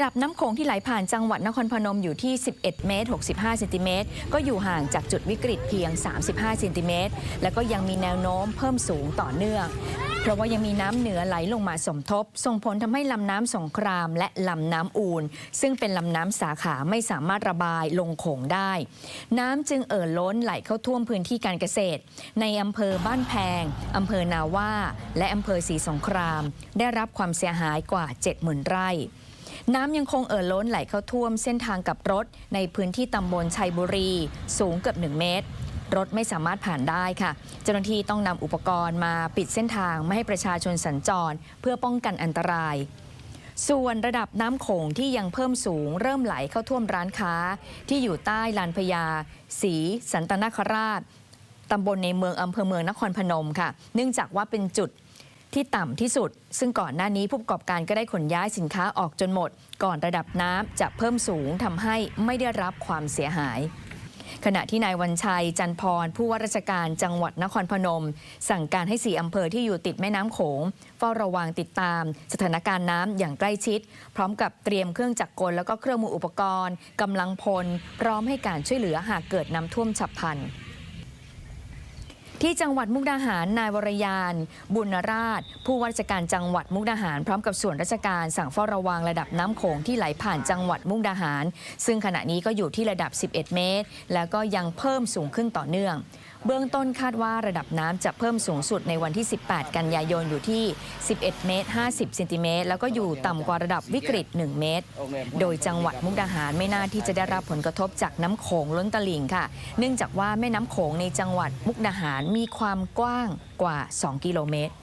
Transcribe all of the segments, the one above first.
ระดับน้ำโขงที่ไหลผ่านจังหวัดนครพนมอยู่ที่ 11 เมตร 65 เซนติเมตร ก็อยู่ห่างจากจุดวิกฤตเพียง 35 เซนติเมตร และก็ยังมีแนวโน้มเพิ่มสูงต่อเนื่อง เพราะว่ายังมีน้ำเหนือไหลลงมาสมทบ ส่งผลทำให้ลำน้ำสงครามและลำน้ำอูน ซึ่งเป็นลำน้ำสาขาไม่สามารถระบายลงโขงได้ น้ำจึงเอ่อล้นไหลเข้าท่วมพื้นที่การเกษตร ในอำเภอบ้านแพงอำเภอนาว่า และอำเภอศรีสงคราม ได้รับความเสียหายกว่า 70,000 ไร่ น้ำยังคงเอ่อล้นไหลเข้าท่วมเส้นทางกับรถ ในพื้นที่ตำบลชัยบุรี สูงเกือบ 1 เมตร รถไม่สามารถผ่านได้ค่ะ เจ้าหน้าที่ต้องนำอุปกรณ์มาปิดเส้นทางไม่ให้ประชาชนสัญจร เพื่อป้องกันอันตราย ส่วนระดับน้ำโขงที่ยังเพิ่มสูง เริ่มไหลเข้าท่วมร้านค้า ที่อยู่ใต้ลานพญาศรีสันตนาคราชตำบลในเมืองอำเภอเมืองนครพนมค่ะ เนื่องจากว่าเป็นจุด ที่ต่ำที่สุด ซึ่งก่อนหน้านี้ผู้ประกอบการก็ได้ขนย้ายสินค้าออกจนหมด ก่อนระดับน้ำจะเพิ่มสูงทำให้ไม่ได้รับความเสียหายขณะที่นายวันชัยจันพร ผู้ว่าราชการจังหวัดนครพนม สั่งการให้สี่อำเภอที่อยู่ติดแม่น้ำโขงเฝ้าระวังติดตาม สถานการณ์น้ำอย่างใกล้ชิด พร้อมกับเตรียมเครื่องจักรกล แล้วก็เครื่องมืออุปกรณ์กำลังพล พร้อมให้การช่วยเหลือหากเกิดน้ำท่วมฉับพลัน ที่จังหวัดมุกดาหาร นายวรยาน บุญราช ผู้ว่าราชการจังหวัดมุกดาหาร พร้อมกับส่วนราชการสั่งเฝ้าระวังระดับน้ำโขงที่ไหลผ่านจังหวัดมุกดาหาร ซึ่งขณะนี้ก็อยู่ที่ระดับ 11 เมตร แล้วก็ยังเพิ่มสูงขึ้นต่อเนื่องเบื้องต้นคาดว่าระดับน้ำจะเพิ่มสูงสุดในวันที่ 18 กันยายนอยู่ที่ 11 เมตร 50 เซนติเมตร แล้วก็อยู่ต่ำกว่าระดับวิกฤต 1 เมตร โดยจังหวัดมุกดาหารไม่น่าที่จะได้รับผลกระทบจากน้ำโขงล้นตลิ่งค่ะ เนื่องจากว่าแม่น้ำโขงในจังหวัดมุกดาหารมีความกว้างกว่า 2 กิโลเมตร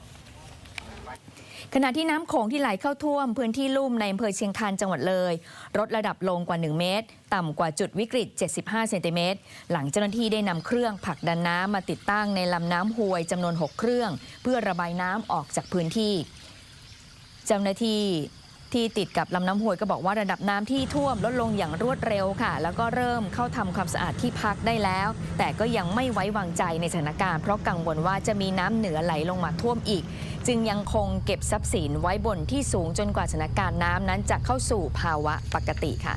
ขณะที่น้ำโขงที่ไหลเข้าท่วม พื้นที่ลุ่มในอำเภอเชียงคานจังหวัดเลยลดระดับลงกว่า 1 เมตร ต่ำกว่าจุดวิกฤต 75 เซนติเมตร หลังเจ้าหน้าที่ได้นำเครื่องผลักดันน้ำมาติดตั้งในลำน้ำห้วยจำนวน 6 เครื่อง เพื่อระบายน้ำออกจากพื้นที่ เจ้าหน้าที่ ที่ติดกับลำน้ำห้วยก็บอกว่าระดับน้ำที่ท่วมลดลงอย่างรวดเร็วค่ะ แล้วก็เริ่มเข้าทำความสะอาดที่พักได้แล้ว แต่ก็ยังไม่ไว้วางใจในสถานการณ์เพราะกังวลว่าจะมีน้ำเหนือไหลลงมาท่วมอีก จึงยังคงเก็บทรัพย์สินไว้บนที่สูงจนกว่าสถานการณ์น้ำนั้นจะเข้าสู่ภาวะปกติค่ะ